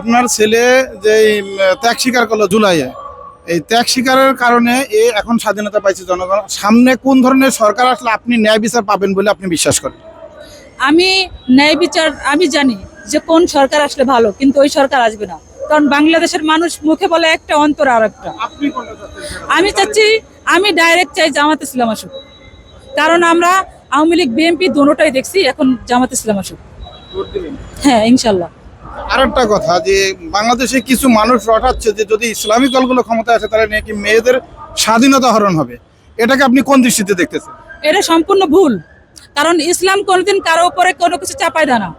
আপনার ছেলে যে ত্যাগ স্বীকার করল জুলাইয়ে এই ত্যাগ স্বীকারের কারণে এ এখন স্বাধীনতা পাইছে জনগণ। সামনে কোন ধরনের সরকার আসলে আপনি ন্যায় বিচার পাবেন বলে আপনি বিশ্বাস করেন? আমি ন্যায় বিচার আমি জানি যে কোন সরকার আসলে ভালো কিন্তু ওই সরকার আসবে না। কারণ বাংলাদেশের মানুষ মুখে বলে একটা অন্তর আর একটা। আমি চাচ্ছি আমি ডাইরেক্ট চাই জামাত ইসলাম আসুক। কারণ আমরা আওয়ামী লীগ বিএনপি দুটোটাই দেখছি এখন জামাত ইসলাম আসুক। হ্যাঁ ইনশাল্লাহ। আরেকটা কথা যে বাংলাদেশে কিছু মানুষ রটাচ্ছে যে যদি ইসলামিক দলগুলো ক্ষমতায় আসে তাহলে নাকি মেয়েদের স্বাধীনতা হরণ হবে। এটাকে আপনি কোন দৃষ্টিতে দেখতেছেন? এটা সম্পূর্ণ ভুল। কারণ ইসলাম কোনোদিন কারও উপরে কোনো কিছু চাপায় দেয় না।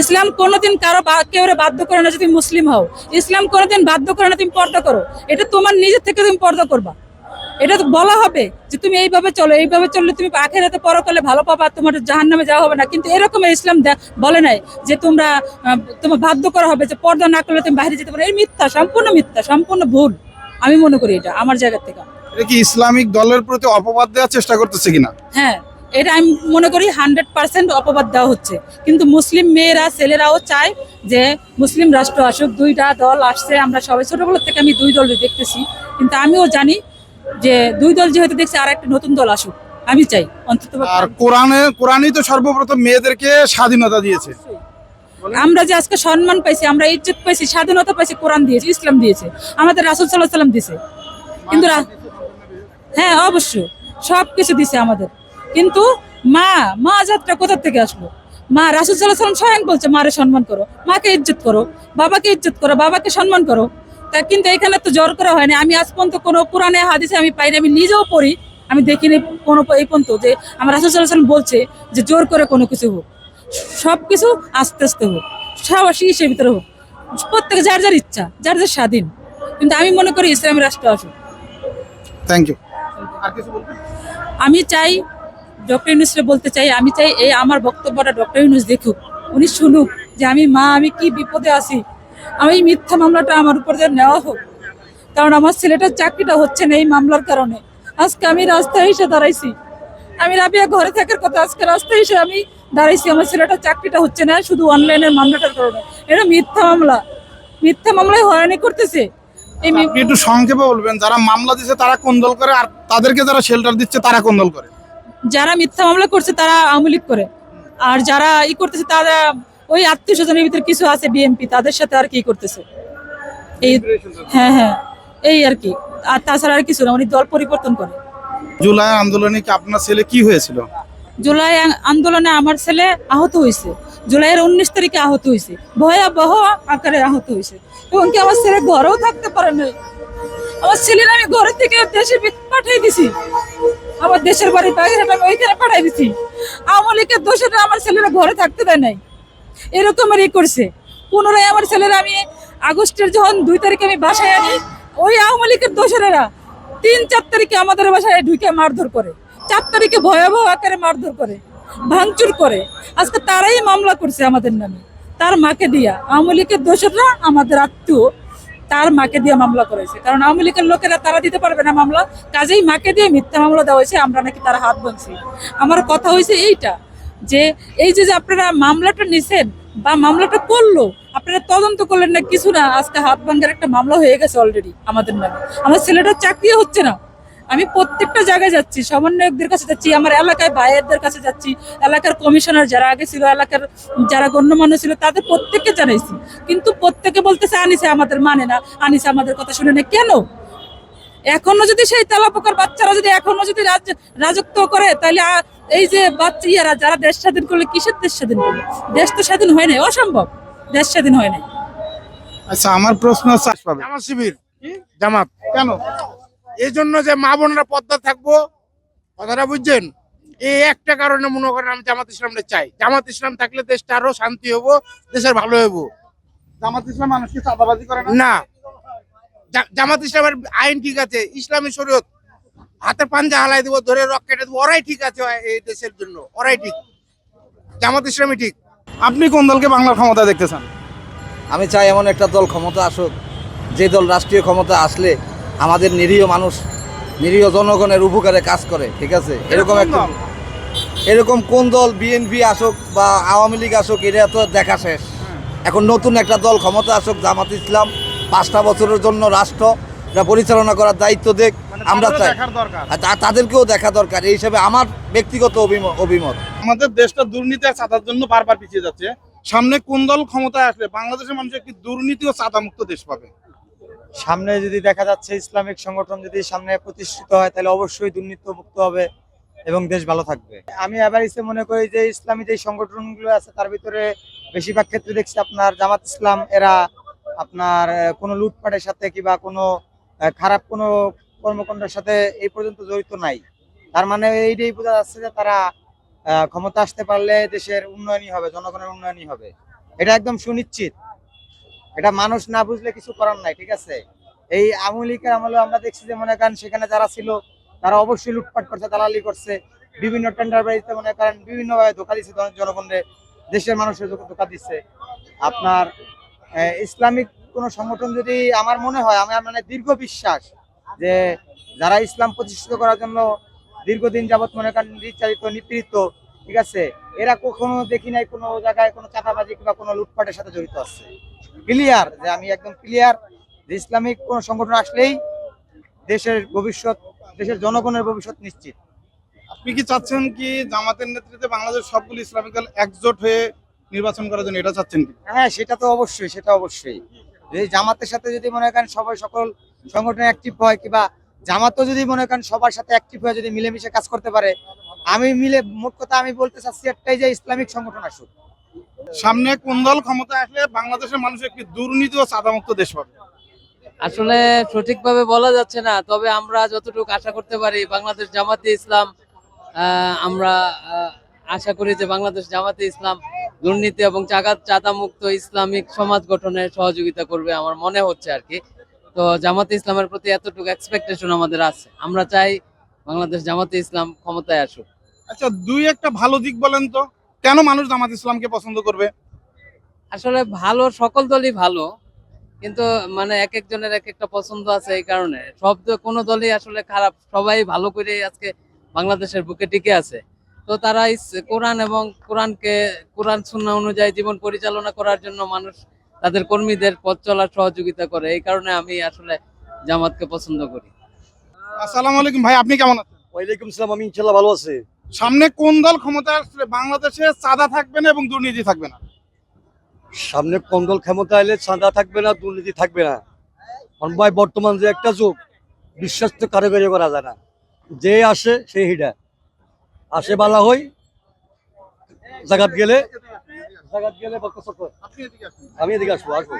ইসলাম কোনোদিন কারও কেউ বাধ্য করে না যদি মুসলিম হও। ইসলাম কোনোদিন বাধ্য করে না তুমি পর্দা করো। এটা তোমার নিজের থেকে তুমি পর্দা করবা। এটা তো বলা হবে যে তুমি এইভাবে চলো এইভাবে চললে তুমি আখেরাতে পর করলে ভালো পাবা তোমার জাহান নামে যাওয়া হবে না। কিন্তু এরকম ইসলাম বলে নাই যে তোমরা তোমার বাধ্য করা হবে যে পর্দা না করলে তুমি বাইরে যেতে পারো। এই মিথ্যা সম্পূর্ণ মিথ্যা সম্পূর্ণ ভুল। আমি মনে করি এটা আমার জায়গা থেকে। এটা কি ইসলামিক দলের প্রতি অপবাদ দেওয়ার চেষ্টা করতেছে কিনা? হ্যাঁ এটা আমি মনে করি হান্ড্রেড পার্সেন্ট অপবাদ দেওয়া হচ্ছে। কিন্তু মুসলিম মেয়েরা ছেলেরাও চায় যে মুসলিম রাষ্ট্র আসুক দুইটা দল আসছে। আমরা সবাই ছোটবেলা থেকে আমি দুই দল দেখতেছি। কিন্তু আমিও জানি যে দুই দল যেহেতু দেখছি আর একটা নতুন দল আসুক আমি চাই অন্তত আর কোরআনে কোরআনই তো সর্বপ্রথম মেয়েদেরকে স্বাধীনতা দিয়েছে। আমরা যে আজকে সম্মান পাইছি আমরা ইজ্জত পাইছি স্বাধীনতা পাইছি কোরআন দিয়েছে ইসলাম দিয়েছে আমাদের রাসুল সাল্লাহ সাল্লাম দিয়েছে। কিন্তু হ্যাঁ অবশ্য সব কিছু দিছে আমাদের। কিন্তু মা মা যাত্রা কোথা থেকে আসলো? মা রাসুল সাল্লাহ সাল্লাম স্বয়ং বলছে মারে সম্মান করো মাকে ইজ্জত করো বাবাকে ইজ্জত করো বাবাকে সম্মান করো। তা কিন্তু এখানে তো জোর করা হয়নি। আমি আজ পর্যন্ত কোনো কোরআনে হাদিসে আমি পাইনি আমি নিজেও পড়ি আমি দেখিনি কোনো এই পর্যন্ত যে আমার রাসুল সাল্লাহ বলছে যে জোর করে কোনো কিছু হোক সব কিছু আস্তে আস্তে হোক সাহসী হিসেবে ভিতরে হোক প্রত্যেকে যার যার ইচ্ছা যার যার স্বাধীন। কিন্তু আমি মনে করি ইসলামী রাষ্ট্র আসুক থ্যাংক ইউ আর কিছু বলবেন? আমি চাই ডক্টর ইউনুসরে বলতে চাই আমি চাই এই আমার বক্তব্যটা ডক্টর ইউনুস দেখুক উনি শুনুক যে আমি মা আমি কি বিপদে আছি আমি এই মিথ্যা মামলাটা আমার উপর দিয়ে নেওয়া হোক। কারণ আমার ছেলেটার চাকরিটা হচ্ছে না এই মামলার কারণে। আজকে আমি রাস্তায় এসে দাঁড়াইছি। আমি রাবিয়া ঘরে থাকার কথা আজকে রাস্তায় এসে আমি দাঁড়াইছি। আমার ছেলেটার চাকরিটা হচ্ছে না শুধু অনলাইনের মামলাটার কারণে। এটা মিথ্যা মামলা। মিথ্যা মামলায় হয়রানি করতেছে। আপনি একটু সংক্ষেপে বলবেন যারা মামলা দিচ্ছে তারা কোন দল করে আর তাদেরকে যারা শেল্টার দিচ্ছে তারা কোন দল করে? যারা মিথ্যা মামলা করছে তারা আওয়ামী লীগ করে। আর যারা ই করতেছে তারা ওই আত্মীয় স্বজনের ভিতরে কিছু আছে বিএনপি তাদের সাথে আর কি করতেছে? এই হ্যাঁ হ্যাঁ এই আর কি। আর তাছাড়া আর কিছু না উনি দল পরিবর্তন করে। জুলাই আন্দোলনে কি আপনার ছেলে কি হয়েছিল? জুলাই আন্দোলনে আমার ছেলে আহত হয়েছে। জুলাইয়ের উনিশ তারিখে আহত হয়েছে। ভয়াবহ আকারে আহত হয়েছে। এবং কি আমার ছেলে ঘরেও থাকতে পারে নাই। আমার ছেলের আমি ঘরের থেকে দেশে পাঠিয়ে দিছি। আমার দেশের বাড়ি বাইরে আমি ওইখানে পাঠিয়ে দিছি। আওয়ামী লীগের দোষে আমার ছেলেরা ঘরে থাকতে দেয় নাই। এরকমের ই করছে। পুনরায় আমার ছেলেরা আমি আগস্টের যখন দুই তারিখে আমি বাসায় আনি, ওই আওয়ামী লীগের দোষরেরা তিন চার তারিখে আমাদের বাসায় ঢুকে মারধর করে। চার তারিখে ভয়াবহ আকারে মারধর করে, ভাঙচুর করে। আজকে তারাই মামলা করছে আমাদের নামে। তার মাকে দিয়া আওয়ামী লীগের দোষররা আমাদের আত্মীয়, তার মাকে দিয়ে মামলা করেছে। কারণ আওয়ামী লীগের লোকেরা তারা দিতে পারবে না মামলা, কাজেই মাকে দিয়ে মিথ্যা মামলা দেওয়া হয়েছে, আমরা নাকি তার হাত ভাঙছি আমার কথা হয়েছে এইটা। যে এই যে আপনারা মামলাটা নিছেন বা মামলাটা করল, আপনারা তদন্ত করলেন না কিছু না, আজকে হাত ভাঙ্গার একটা মামলা হয়ে গেছে অলরেডি আমাদের নামে। আমার ছেলেটার চাকরি হচ্ছে না। আমি প্রত্যেকটা জায়গায় যাচ্ছি, সমন্বয়কদের কাছে যাচ্ছি, আমার এলাকায় ভাইয়েরদের কাছে যাচ্ছি, এলাকার কমিশনার যারা আগে ছিল, এলাকার যারা গণ্যমান্য ছিল, তাদের প্রত্যেককে জানাইছি। কিন্তু প্রত্যেকে বলতেছে আনিছে আমাদের মানে না আনিছে আমাদের কথা শুনে না কেন? এখনও যদি সেই তেলাপোকার বাচ্চারা যদি এখনও যদি রাজ- রাজত্ব করে তাহলে এই যে বাচ্চা ইয়ারা যারা দেশ স্বাধীন করলে কিসের দেশ স্বাধীন করল? দেশ তো স্বাধীন হয় নাই অসম্ভব। দেশ স্বাধীন হয় নাই। আচ্ছা আমার প্রশ্ন জামাত শিবির। জামাত কেন? এই জন্য যে মা বোনরা পদ্মা থাকব কথাটা বুঝছেন? এই একটা কারণে মনে করেন আমি জামাত ইসলামটা চাই। জামাত ইসলাম থাকলে দেশটা আরও শান্তি হব দেশের ভালো হব। জামাত ইসলাম মানুষকে চাঁদাবাজি করে না। জামাত ইসলামের আইন ঠিক আছে ইসলামী শরীয়ত। হাতে পাঞ্জা হালাই দেবো ধরে রক কেটে দিব ওরাই ঠিক আছে এই দেশের জন্য ওরাই ঠিক। জামাত ইসলামী ঠিক। আপনি কোন দলকে বাংলার ক্ষমতা দেখতে চান? আমি চাই এমন একটা দল ক্ষমতা আসুক যে দল রাষ্ট্রীয় ক্ষমতা আসলে আমাদের নিরীহ মানুষ নিরীহ জনগণের উপকারে কাজ করে ঠিক আছে? এরকম একটা এরকম কোন দল বিএনপি আসুক বা আওয়ামী লীগ আসুক এটা তো দেখা শেষ। এখন নতুন একটা দল ক্ষমতা আসুক জামাত ইসলাম পাঁচটা বছরের জন্য রাষ্ট্র এটা পরিচালনা করার দায়িত্ব দেখ আমরা চাই। দেখার দরকার। তাদেরকেও দেখা দরকার এই হিসাবে আমার ব্যক্তিগত অভিম- অভিমত। আমাদের দেশটা দুর্নীতি আর চাঁদার জন্য বারবার পিছিয়ে যাচ্ছে। সামনে কোন দল ক্ষমতায় আসলে বাংলাদেশের মানুষ একটি দুর্নীতি ও চাঁদা মুক্ত দেশ পাবে? সামনে যদি দেখা যাচ্ছে ইসলামিক সংগঠন যদি সামনে প্রতিষ্ঠিত হয় তাহলে অবশ্যই দুর্নীতি মুক্ত হবে এবং দেশ ভালো থাকবে। আমি এবার ইসে মনে করি যে ইসলামী যে সংগঠনগুলো আছে তার ভিতরে বেশিরভাগ ক্ষেত্রে দেখছি আপনার জামাত ইসলাম এরা আপনার কোনো লুটপাটের সাথে কিংবা কোনো খারাপ কোনো কর্মকাণ্ডের সাথে এই পর্যন্ত জড়িত নাই। তার মানে এইটাই বোঝা যাচ্ছে যে তারা ক্ষমতা আসতে পারলে দেশের উন্নয়নই হবে, জনগণের উন্নয়নই হবে। এটা একদম সুনিশ্চিত। এটা মানুষ না বুঝলে কিছু করার নাই, ঠিক আছে? এই আওয়ামী লীগের আমলে আমরা দেখছি যে মনে করেন সেখানে যারা ছিল, তারা অবশ্যই লুটপাট করছে, দালালি করছে। বিভিন্ন টেন্ডার বাড়িতে মনে করেন বিভিন্ন ভাবে ধোকা দিচ্ছে জনগণের। দেশের মানুষের ধোকা- দিচ্ছে। আপনার ইসলামিক কোন সংগঠন যদি আমার মনে হয়, আমার মানে দীর্ঘ বিশ্বাস যে যারা ইসলাম প্রতিষ্ঠিত করার জন্য দীর্ঘদিন যাবৎ মনে করেন নির্যাতিত, নিপীড়িত, ঠিক আছে, এরা কখনো দেখি নাই কোনো জায়গায় কোনো চাঁদাবাজি কিংবা কোনো লুটপাটের সাথে জড়িত আছে। ক্লিয়ার যে আমি একদম ক্লিয়ার যে ইসলামিক কোনো সংগঠন আসলেই দেশের ভবিষ্যৎ, দেশের জনগণের ভবিষ্যৎ নিশ্চিত। আপনি কি চাচ্ছেন কি জামাতের নেতৃত্বে বাংলাদেশ সবগুলো ইসলামিক দল একজোট হয়ে নির্বাচন করার জন্য এটা চাচ্ছেন কি? হ্যাঁ সেটা তো অবশ্যই সেটা অবশ্যই। যে জামাতের সাথে যদি মনে করেন সবাই সকল সংগঠন অ্যাক্টিভ হয় কিংবা জামাতও যদি মনে করেন সবার সাথে অ্যাক্টিভ হয়ে যদি মিলেমিশে কাজ করতে পারে আমি মিলে মোট কথা আমি বলতে চাচ্ছি একটাই যে ইসলামিক সংগঠন আসুক। সামনে কোন দল ক্ষমতায় আসলে বাংলাদেশের মানুষ একটি দুর্নীতি ও চাঁদা মুক্ত দেশ পাবে? আসলে সঠিকভাবে বলা যাচ্ছে না তবে আমরা যতটুকু আশা করতে পারি বাংলাদেশ জামাতে ইসলাম আহ, আমরা আহ, আশা করি যে বাংলাদেশ জামাতে ইসলাম দুর্নীতি এবং চাগাত চাঁদা মুক্ত ইসলামিক সমাজ গঠনে সহযোগিতা করবে আমার মনে হচ্ছে আর কি। তো জামাতে ইসলামের প্রতি এতটুকু এক্সপেকটেশন আমাদের আছে। আমরা চাই বাংলাদেশ জামাতে ইসলাম ক্ষমতায় আসুক। আচ্ছা দুই একটা ভালো দিক বলেন তো। কেন মানুষ জামাত ইসলামকে পছন্দ করবে? আসলে ভালো সকল দলই ভালো কিন্তু মানে এক একজনের এক একটা পছন্দ আছে এই কারণে। সব কোনো দলই আসলে খারাপ সবাই ভালো করে আজকে বাংলাদেশের বুকে টিকে আছে। তো তারা কোরআন এবং কোরআনকে কোরআন সুন্নাহ অনুযায়ী জীবন পরিচালনা করার জন্য মানুষ তাদের কর্মীদের পথ চলার সহযোগিতা করে। এই কারণে আমি আসলে জামাতকে পছন্দ করি। আসসালামু আলাইকুম ভাই আপনি কেমন আছেন? ওয়ালাইকুম সালাম আমি ইনশাল্লাহ ভালো আছি। সামনে কোন দল ক্ষমতায় আসলে বাংলাদেশে চাঁদা থাকবে না এবং দুর্নীতি থাকবে না? সামনে কোন দল ক্ষমতা এলে চাঁদা থাকবে না দুর্নীতি থাকবে না। কারণ ভাই বর্তমান যে একটা যুগ বিশ্বাস তো কারিগরি করা যায় না। যে আসে সে হিডা। আসে বালা হই জাগাত গেলে জাগাত। আমি এদিকে আসব আসব।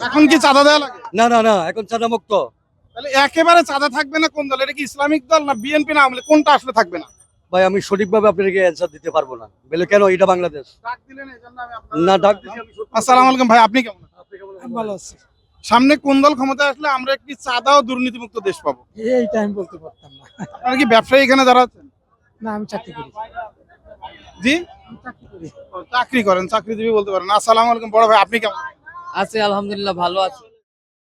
এখন কি চাঁদা দেওয়া লাগে না না না এখন চাঁদা মুক্ত তাহলে একেবারে চাঁদা থাকবে না কোন দল এটা কি ইসলামিক দল না বিএনপি না আওয়ামী লীগ? কোনটা আসলে থাকবে না ভাই আমি সঠিকভাবে আপনাকে অ্যান্সার দিতে পারব না বলে কেন এটা বাংলাদেশ ডাক দিলেন এই আমি আপনার- না ডাক দিছি আমি আসসালামু আলাইকুম ভাই আপনি কেমন আছেন? আপনি কেমন আছেন? ভালো আছে সামনে কোন দল ক্ষমতায় আসলে আমরা একটি চাঁদা ও দুর্নীতিমুক্ত দেশ পাবো? এইটা আমি বলতে পারতাম না। আপনারা কি ব্যবসায়ী এখানে যারা আছেন? না আমি চাকরি করি। জি? ও, চাকরি করেন চাকরিজীবী বলতে পারেন। আসসালামু আলাইকুম বড় ভাই আপনি কেমন? আছেন? আছে আলহামদুলিল্লাহ ভালো আছে।